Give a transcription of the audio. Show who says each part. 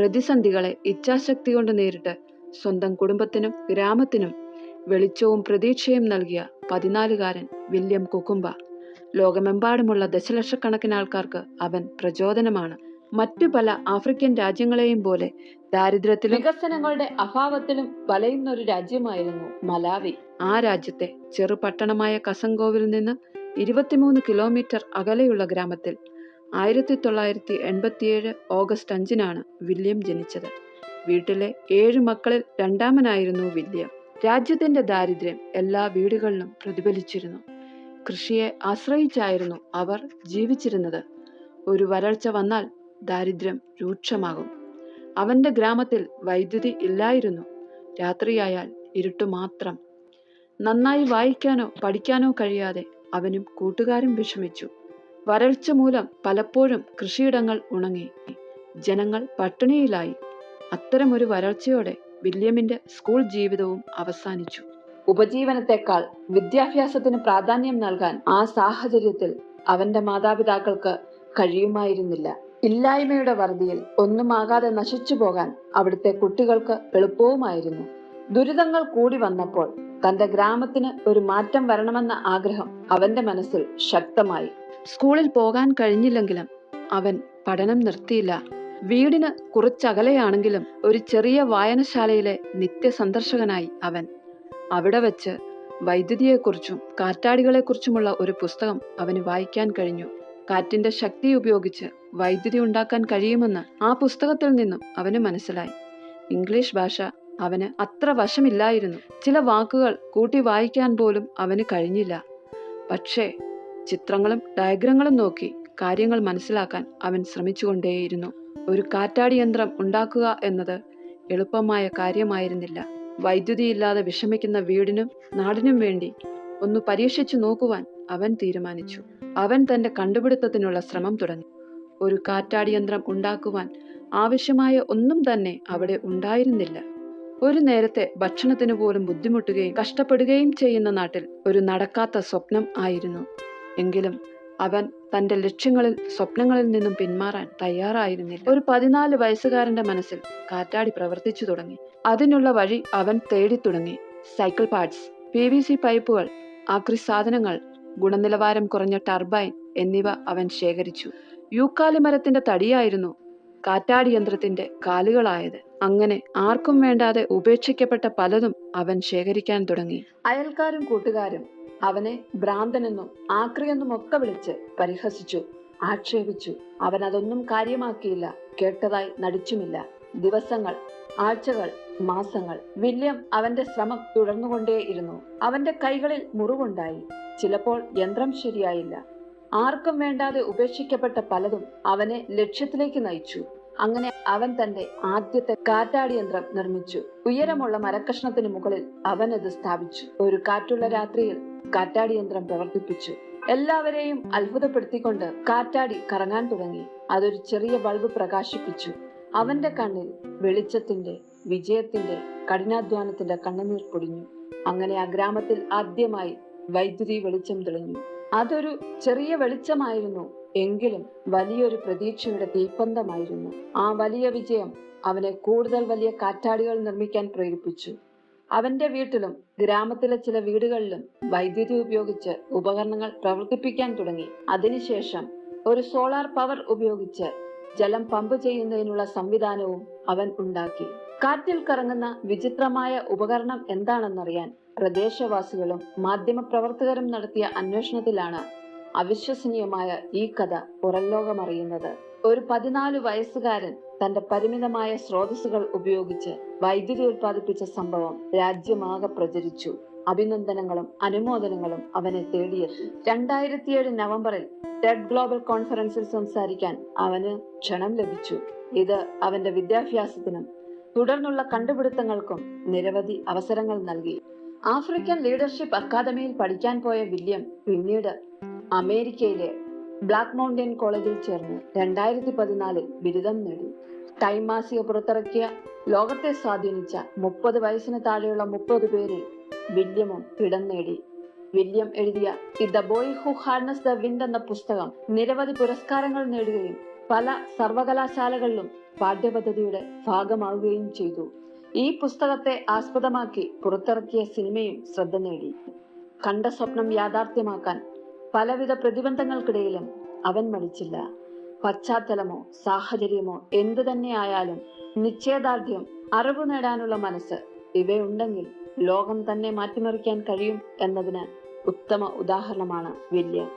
Speaker 1: പ്രതിസന്ധികളെ ഇച്ഛാശക്തി കൊണ്ട് നേരിട്ട് സ്വന്തം കുടുംബത്തിനും ഗ്രാമത്തിനും വെളിച്ചവും പ്രതീക്ഷയും നൽകിയ പതിനാലുകാരൻ വില്യം കുക്കുംബ ലോകമെമ്പാടുമുള്ള ദശലക്ഷക്കണക്കിന് ആൾക്കാർക്ക് അവൻ പ്രചോദനമാണ്. മറ്റു പല ആഫ്രിക്കൻ രാജ്യങ്ങളെയും പോലെ ദാരിദ്ര്യത്തിലും വികസനങ്ങളുടെ അഭാവത്തിലും വലയുന്ന ഒരു രാജ്യമായിരുന്നു മലാവി. ആ രാജ്യത്തെ ചെറുപട്ടണമായ കസങ്കോവിൽ നിന്ന് ഇരുപത്തിമൂന്ന് കിലോമീറ്റർ അകലെയുള്ള ഗ്രാമത്തിൽ ആയിരത്തി തൊള്ളായിരത്തി എൺപത്തിയേഴ് ഓഗസ്റ്റ് അഞ്ചിനാണ് വില്യം ജനിച്ചത്. വീട്ടിലെ ഏഴ് മക്കളിൽ രണ്ടാമനായിരുന്നു വില്യം. രാജ്യത്തിന്റെ ദാരിദ്ര്യം എല്ലാ വീടുകളിലും പ്രതിഫലിച്ചിരുന്നു. കൃഷിയെ ആശ്രയിച്ചായിരുന്നു അവർ ജീവിച്ചിരുന്നത്. ഒരു വരൾച്ച വന്നാൽ ദാരിദ്ര്യം രൂക്ഷമാകും. അവന്റെ ഗ്രാമത്തിൽ വൈദ്യുതി ഇല്ലായിരുന്നു. രാത്രിയായാൽ ഇരുട്ടു മാത്രം. നന്നായി വായിക്കാനോ പഠിക്കാനോ കഴിയാതെ അവനും കൂട്ടുകാരും വിഷമിച്ചു. വരൾച്ച മൂലം പലപ്പോഴും കൃഷിയിടങ്ങൾ ഉണങ്ങി. ജനങ്ങൾ പട്ടിണിയിലായി. അത്തരമൊരു വരൾച്ചയോടെ വില്യമിന്റെ സ്കൂൾ ജീവിതവും അവസാനിച്ചു. ഉപജീവനത്തെക്കാൾ വിദ്യാഭ്യാസത്തിന് പ്രാധാന്യം നൽകാൻ ആ സാഹചര്യത്തിൽ അവന്റെ മാതാപിതാക്കൾക്ക് കഴിയുമായിരുന്നില്ല. ഇല്ലായ്മയുടെ വറുതിയിൽ ഒന്നുമാകാതെ നശിച്ചു പോകാൻ അവിടുത്തെ കുട്ടികൾക്ക് എളുപ്പവുമായിരുന്നു. ദുരിതങ്ങൾ കൂടി വന്നപ്പോൾ തന്റെ ഗ്രാമത്തിന് ഒരു മാറ്റം വരണമെന്ന ആഗ്രഹം അവന്റെ മനസ്സിൽ ശക്തമായി. സ്കൂളിൽ പോകാൻ കഴിഞ്ഞില്ലെങ്കിലും അവൻ പഠനം നിർത്തിയില്ല. വീടിന് കുറച്ചകലെയാണെങ്കിലും ഒരു ചെറിയ വായനശാലയിലെ നിത്യസന്ദർശകനായി അവൻ. അവിടെ വച്ച് വൈദ്യുതിയെക്കുറിച്ചും കാറ്റാടികളെക്കുറിച്ചുമുള്ള ഒരു പുസ്തകം അവന് വായിക്കാൻ കഴിഞ്ഞു. കാറ്റിന്റെ ശക്തി ഉപയോഗിച്ച് വൈദ്യുതി ഉണ്ടാക്കാൻ കഴിയുമെന്ന് ആ പുസ്തകത്തിൽ നിന്നും അവന് മനസ്സിലായി. ഇംഗ്ലീഷ് ഭാഷ അവന് അത്ര വശമില്ലായിരുന്നു. ചില വാക്കുകൾ കൂട്ടി വായിക്കാൻ പോലും അവന് കഴിഞ്ഞില്ല. പക്ഷേ ചിത്രങ്ങളും ഡയഗ്രങ്ങളും നോക്കി കാര്യങ്ങൾ മനസ്സിലാക്കാൻ അവൻ ശ്രമിച്ചുകൊണ്ടേയിരുന്നു. ഒരു കാറ്റാടി യന്ത്രം ഉണ്ടാക്കുക എന്നത് എളുപ്പമായ കാര്യമായിരുന്നില്ല. വൈദ്യുതിയില്ലാതെ വിഷമിക്കുന്ന വീടിനും നാടിനും വേണ്ടി ഒന്ന് പരീക്ഷിച്ചു നോക്കുവാൻ അവൻ തീരുമാനിച്ചു. അവൻ തന്റെ കണ്ടുപിടുത്തത്തിനുള്ള ശ്രമം തുടങ്ങി. ഒരു കാറ്റാടി യന്ത്രം ഉണ്ടാക്കുവാൻ ആവശ്യമായ ഒന്നും തന്നെ അവിടെ ഉണ്ടായിരുന്നില്ല. ഒരു നേരത്തെ ഭക്ഷണത്തിന് പോലും ബുദ്ധിമുട്ടുകയും കഷ്ടപ്പെടുകയും ചെയ്യുന്ന നാട്ടിൽ ഒരു നടക്കാത്ത സ്വപ്നം ആയിരുന്നു. എങ്കിലും അവൻ തന്റെ ലക്ഷ്യങ്ങളിൽ സ്വപ്നങ്ങളിൽ നിന്നും പിന്മാറാൻ തയ്യാറായിരുന്നില്ല. ഒരു പതിനാല് വയസ്സുകാരന്റെ മനസ്സിൽ കാറ്റാടി പ്രവർത്തിച്ചു തുടങ്ങി. അതിനുള്ള വഴി അവൻ തേടി തുടങ്ങി cycle parts P V C പൈപ്പുകൾ ആക്രി സാധനങ്ങൾ ഗുണനിലവാരം കുറഞ്ഞ ടർബൈൻ എന്നിവ അവൻ ശേഖരിച്ചു. യൂക്കാലി മരത്തിന്റെ തടിയായിരുന്നു കാറ്റാടി യന്ത്രത്തിന്റെ കാലുകളായത്. അങ്ങനെ ആർക്കും വേണ്ടാതെ ഉപേക്ഷിക്കപ്പെട്ട പലതും അവൻ ശേഖരിക്കാൻ തുടങ്ങി. അയൽക്കാരും കൂട്ടുകാരും അവനെ ഭ്രാന്തനെന്നും ആക്രിയെന്നും ഒക്കെ വിളിച്ച് പരിഹസിച്ചു ആക്ഷേപിച്ചു. അവൻ അതൊന്നും കാര്യമാക്കിയില്ല കേട്ടതായി നടിച്ചുമില്ല. ദിവസങ്ങൾ ആഴ്ചകൾ മാസങ്ങൾ വില്യം അവന്റെ ശ്രമം തുടർന്നുകൊണ്ടേയിരുന്നു. അവന്റെ കൈകളിൽ മുറിവുണ്ടായി. ചിലപ്പോൾ യന്ത്രം ശരിയായില്ല. ആർക്കും വേണ്ടാതെ ഉപേക്ഷിക്കപ്പെട്ട പലതും അവനെ ലക്ഷ്യത്തിലേക്ക് നയിച്ചു. അങ്ങനെ അവൻ തന്റെ ആദ്യത്തെ കാറ്റാടി യന്ത്രം നിർമ്മിച്ചു. ഉയരമുള്ള മരക്കഷ്ണത്തിന് മുകളിൽ അവൻ അത് സ്ഥാപിച്ചു. ഒരു കാറ്റുള്ള രാത്രിയിൽ കാറ്റാടി യന്ത്രം പ്രവർത്തിപ്പിച്ചു. എല്ലാവരെയും അത്ഭുതപ്പെടുത്തിക്കൊണ്ട് കാറ്റാടി കറങ്ങാൻ തുടങ്ങി. അതൊരു ചെറിയ ബൾബ് പ്രകാശിപ്പിച്ചു. അവന്റെ കണ്ണിൽ വെളിച്ചത്തിന്റെ വിജയത്തിന്റെ കഠിനാധ്വാനത്തിന്റെ കണ്ണുനീർ പൊടിഞ്ഞു. അങ്ങനെ ആ ഗ്രാമത്തിൽ ആദ്യമായി വൈദ്യുതി വെളിച്ചം തെളിഞ്ഞു. അതൊരു ചെറിയ വെളിച്ചമായിരുന്നു. എങ്കിലും വലിയൊരു പ്രതീക്ഷയുടെ തീപ്പന്തമായിരുന്നു. ആ വലിയ വിജയം അവനെ കൂടുതൽ വലിയ കാറ്റാടികൾ നിർമ്മിക്കാൻ പ്രേരിപ്പിച്ചു. അവന്റെ വീട്ടിലും ഗ്രാമത്തിലെ ചില വീടുകളിലും വൈദ്യുതി ഉപയോഗിച്ച് ഉപകരണങ്ങൾ പ്രവർത്തിപ്പിക്കാൻ തുടങ്ങി. അതിനുശേഷം ഒരു സോളാർ പവർ ഉപയോഗിച്ച് ജലം പമ്പ് ചെയ്യുന്നതിനുള്ള സംവിധാനവും അവൻ ഉണ്ടാക്കി. കാറ്റിൽ കറങ്ങുന്ന വിചിത്രമായ ഉപകരണം എന്താണെന്നറിയാൻ പ്രദേശവാസികളും മാധ്യമപ്രവർത്തകരും നടത്തിയ അന്വേഷണത്തിലാണ് അവിശ്വസനീയമായ ഈ കഥ പുറംലോകമറിയുന്നത്. ഒരു പതിനാല് വയസ്സുകാരൻ തന്റെ പരിമിതമായ സ്രോതസ്സുകൾ ഉപയോഗിച്ച് വൈദ്യുതി ഉൽപ്പാദിപ്പിച്ച സംഭവം രാജ്യമാകെ പ്രചരിച്ചു. അഭിനന്ദനങ്ങളും അനുമോദനങ്ങളും അവനെ തേടിയെത്തി. രണ്ടായിരത്തിയേഴ് നവംബറിൽ ടെഡ് ഗ്ലോബൽ കോൺഫറൻസിൽ സംസാരിക്കാൻ അവന് ക്ഷണം ലഭിച്ചു. ഇത് അവന്റെ വിദ്യാഭ്യാസത്തിനും തുടർന്നുള്ള കണ്ടുപിടുത്തങ്ങൾക്കും നിരവധി അവസരങ്ങൾ നൽകി. ആഫ്രിക്കൻ ലീഡർഷിപ്പ് അക്കാദമിയിൽ പഠിക്കാൻ പോയ വില്യം പിന്നീട് അമേരിക്കയിലെ ബ്ലാക്ക് മൗണ്ടൻ കോളേജിൽ ചേർന്ന് രണ്ടായിരത്തി പതിനാലിൽ ബിരുദം നേടി. ടൈം മാസിക പുറത്തിറക്കിയ ലോകത്തെ സ്വാധീനിച്ച മുപ്പത് വയസ്സിന് താഴെയുള്ള മുപ്പത് പേരിൽ വില്യമും ഇടം നേടി. വില്യം എഴുതിയ the boy who harness the wind എന്ന പുസ്തകം നിരവധി പുരസ്കാരങ്ങൾ നേടുകയും പല സർവകലാശാലകളിലും പാഠ്യപദ്ധതിയുടെ ഭാഗമാവുകയും ചെയ്തു. ഈ പുസ്തകത്തെ ആസ്പദമാക്കി പുറത്തിറക്കിയ സിനിമയും ശ്രദ്ധ നേടി. കണ്ട സ്വപ്നം യാഥാർത്ഥ്യമാക്കാൻ പലവിധ പ്രതിബന്ധങ്ങൾക്കിടയിലും അവൻ മടിച്ചില്ല പശ്ചാത്തലമോ സാഹചര്യമോ എന്തു തന്നെയായാലും നിശ്ചയദാർഢ്യം അറിവ് നേടാനുള്ള മനസ്സ് ഇവയുണ്ടെങ്കിൽ ലോകം തന്നെ മാറ്റിമറിക്കാൻ കഴിയും എന്നതിന് ഉത്തമ ഉദാഹരണമാണ് വില്യം